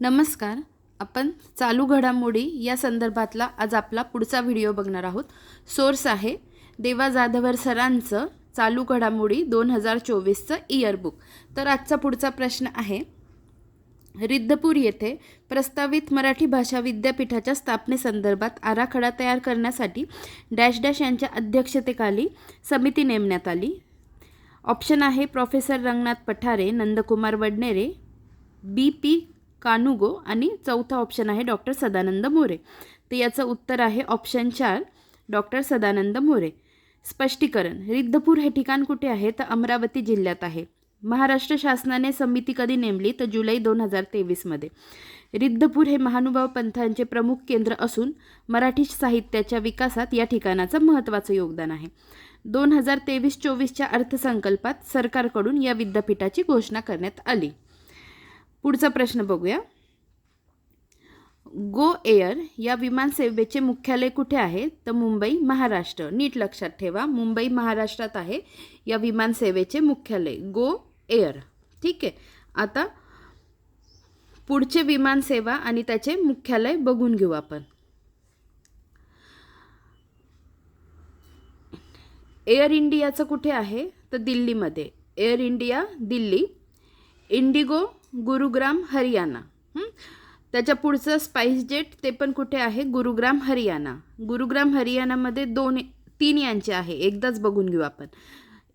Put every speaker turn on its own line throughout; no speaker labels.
नमस्कार. आपण चालू घडामोडी या संदर्भातला आज आपला पुढचा व्हिडिओ बघणार आहोत. सोर्स आहे देवा जाधवर सरांचं चालू घडामोडी दोन हजार चोवीसचं इयरबुक. तर आजचा पुढचा प्रश्न आहे रिद्धपूर येथे प्रस्तावित मराठी भाषा विद्यापीठाच्या स्थापनेसंदर्भात आराखडा तयार करण्यासाठी डॅश डॅश यांच्या अध्यक्षतेखाली समिती नेमण्यात आली. ऑप्शन आहे professor Ranganath Pathare Nandkumar Wadnere B P Kanungo आणि चौथा ऑप्शन आहे डॉक्टर सदानंद मोरे. तर याचं उत्तर आहे ऑप्शन चार डॉक्टर सदानंद मोरे. स्पष्टीकरण रिद्धपूर हे ठिकाण कुठे आहे? तर अमरावती जिल्ह्यात आहे. महाराष्ट्र शासनाने समिती कधी नेमली? तर जुलै दोन हजार तेवीसमध्ये रिद्धपूर हे महानुभाव पंथांचे प्रमुख केंद्र असून मराठी साहित्याच्या विकासात या ठिकाणाचं महत्त्वाचं योगदान आहे. दोन हजार तेवीस चोवीसच्या अर्थसंकल्पात सरकारकडून या विद्यापीठाची घोषणा करण्यात आली. पुढचा प्रश्न बघूया. गो एअर या विमानसेवेचे मुख्यालय कुठे आहे? तर मुंबई महाराष्ट्र. नीट लक्षात ठेवा मुंबई महाराष्ट्रात आहे या विमानसेवेचे मुख्यालय. Go Air. ठीक आहे? आता पुढचे विमानसेवा आणि त्याचे मुख्यालय बघून घेऊ आपण. एअर इंडियाचं कुठे आहे? तर दिल्लीमध्ये. Air India Delhi. IndiGo Gurugram Haryana. त्याच्या पुढचं स्पाईस जेट ते पण कुठे आहे? गुरुग्राम हरियाणा. गुरुग्राम हरियाणामध्ये दोन तीन यांचे आहे. एकदाच बघून घेऊ आपण.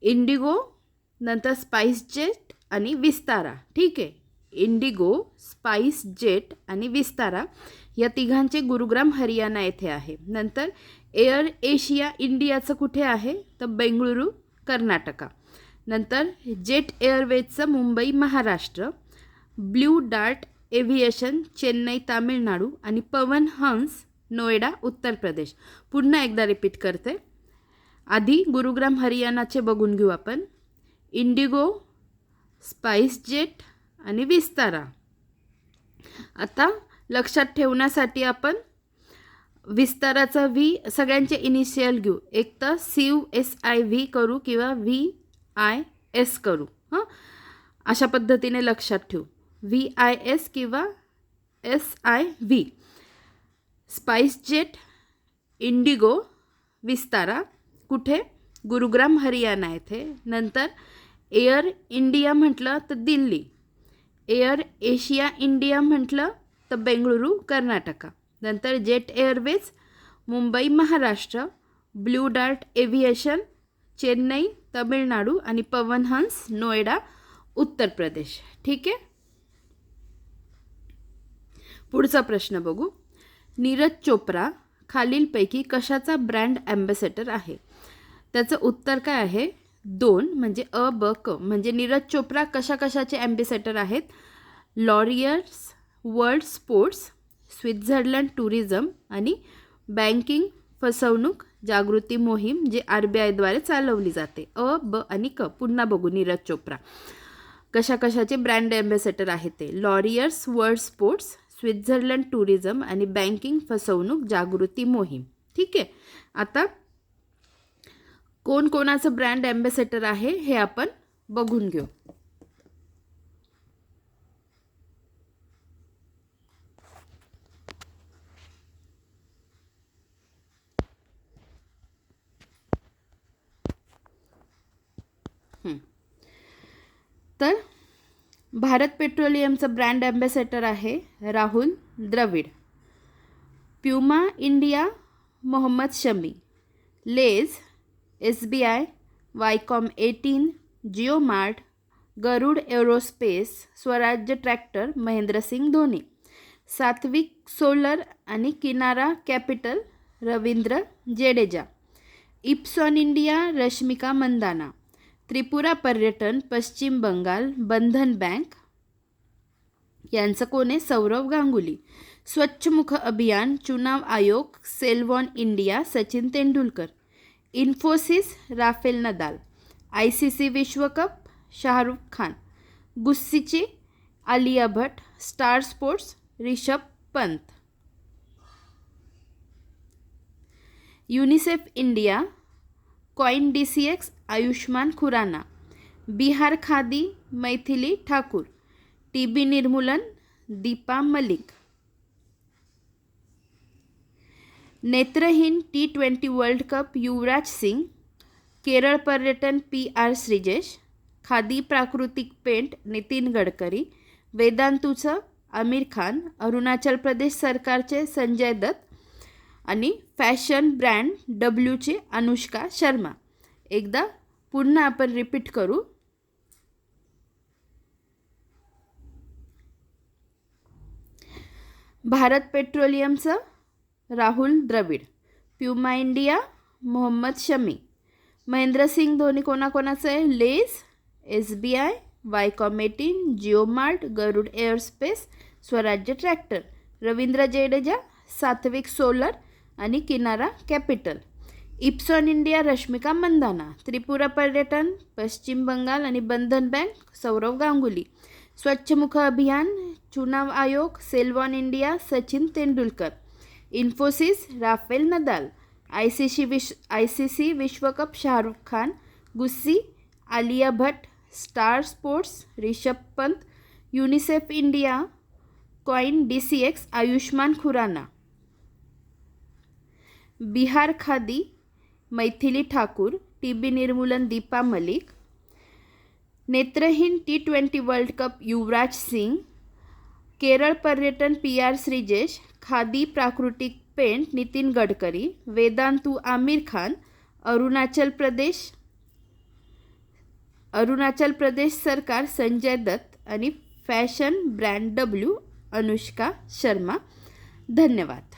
इंडिगो नंतर स्पाईस जेट आणि विस्तारा. ठीक आहे? इंडिगो स्पाईस जेट आणि विस्तारा या तिघांचे गुरुग्राम हरियाणा येथे आहे. नंतर एअर एशिया इंडियाचं कुठे आहे? तर बेंगळुरू कर्नाटका. नंतर jet एअरवेजचं Mumbai Maharashtra Blue Dart Aviation Chennai Tamil Nadu आणि पवन हंस नोएडा उत्तर प्रदेश. पुन्हा एकदा रिपीट करते. आधी गुरुग्राम हरियाणाचे बघून घेऊ आपण. इंडिगो स्पाइस जेट आणि विस्तारा. आता लक्षात ठेवण्यासाठी आपण विस्ताराचा व्ही सगळ्यांचे इनिशियल घेऊ. एक तर C U S I V करू किंवा व्ही आय एस करू हां? अशा पद्धतीने लक्षात ठेवू. व्ही आय एस किंवा S I V Spice Jet IndiGo Vistara. कुठे? गुरुग्राम हरियाणा येथे. नंतर एअर इंडिया म्हटलं तर दिल्ली. एअर एशिया इंडिया म्हटलं तर बेंगळुरू कर्नाटका. नंतर Jet Airways Mumbai Maharashtra. Blue Dart Aviation Chennai Tamil Nadu आणि पवन हंस नोएडा उत्तर प्रदेश. ठीक आहे? पुढचा प्रश्न बघू. नीरज चोप्रा खालीलपैकी कशाचा ब्रँड ॲम्बॅसेडर आहे? त्याचं उत्तर काय आहे? दोन म्हणजे अ ब क. म्हणजे नीरज चोप्रा कशा कशाचे आहेत? Laureus World Sports Switzerland tourism आणि बँकिंग फसवणूक जागृती मोहीम जे आर बी आयद्वारे चालवली जाते. अ ब आणि क पुन्हा बघू नीरज चोप्रा. कशा कशाचे ब्रँड ॲम्बॅसेडर आहेत ते? Laureus World Sports Switzerland tourism आणि बँकिंग फसवणूक जागृती मोहीम. ठीक आहे? आता कोण कोणाचं ब्रँड ॲम्बॅसेडर आहे हे आपण बघून घेऊ हं. तर भारत पेट्रोलियमचं ब्रँड ॲम्बॅसेडर आहे Rahul Dravid. Puma India Mohammed Shami. Lay's S B I Viacom eighteen Jio mart Garuda aerospace Swaraj tractor Mahendra Singh Dhoni. Satvik solar आणि Kinara capital Ravindra Jadeja. Epson India Rashmika Mandanna. Tripura पर्यटन पश्चिम बंगाल बंधन bank. यांचं कोण आहे? सौरव गांगुली. स्वच्छमुख अभियान चुनाव आयोग सेलवॉन India Sachin Tendulkar. Infosys Rafael Nadal. I C C विश्वकप Shahrukh Khan. गुस्सीची Alia Bhatt Star Sports Rishabh Pant. UNICEF India coin D C X Ayushmann Khurrana Bihar Khadi Maithili Thakur T B निर्मूलन दीपा मलिक. नेत्रहीन T twenty World Cup Yuvraj Singh Kerala पर्यटन P R Sreejesh Khadi Prakritik paint Nitin Gadkari वेदांतूचं Aamir Khan Arunachal Pradesh सरकारचे संजय दत्त आणि fashion brand डब्ल्यूचे Anushka Sharma. एकदा पुन्हा आपण repeat करू. भारत पेट्रोलियमचं राहुल द्रविड प्युमा इंडिया मोहम्मद शमी महेंद्रसिंग धोनी कोणाकोणाचं? आहे Lays S B I Viacom eighteen Jio mart Garuda airspace Swaraj tractor Ravindra Jadeja Satvik solar आणि Kinara capital. Epson India Rashmika Mandanna Tripura पर्यटन पश्चिम बंगाल आणि बंधन बँक सौरव गांगुली. स्वच्छमुख अभियान चुनाव आयोग सेल्वॉन India Sachin Tendulkar. Infosys Rafael Nadal. I C C wish I C C विश्वकप Shahrukh Khan Gucci Alia Bhatt Star Sports Rishabh Pant UNICEF India coin D C X Ayushmann Khurrana. Bihar Khadi Maithili Thakur T B निर्मूलन दीपा मलिक नेत्रहीन T twenty World Cup Yuvraj Singh Kerala पर्यटन P R Sreejesh Khadi Prakritik paint Nitin Gadkari Vedantu Aamir Khan Arunachal Pradesh Arunachal Pradesh सरकार संजय दत्त आणि fashion brand W Anushka Sharma. धन्यवाद.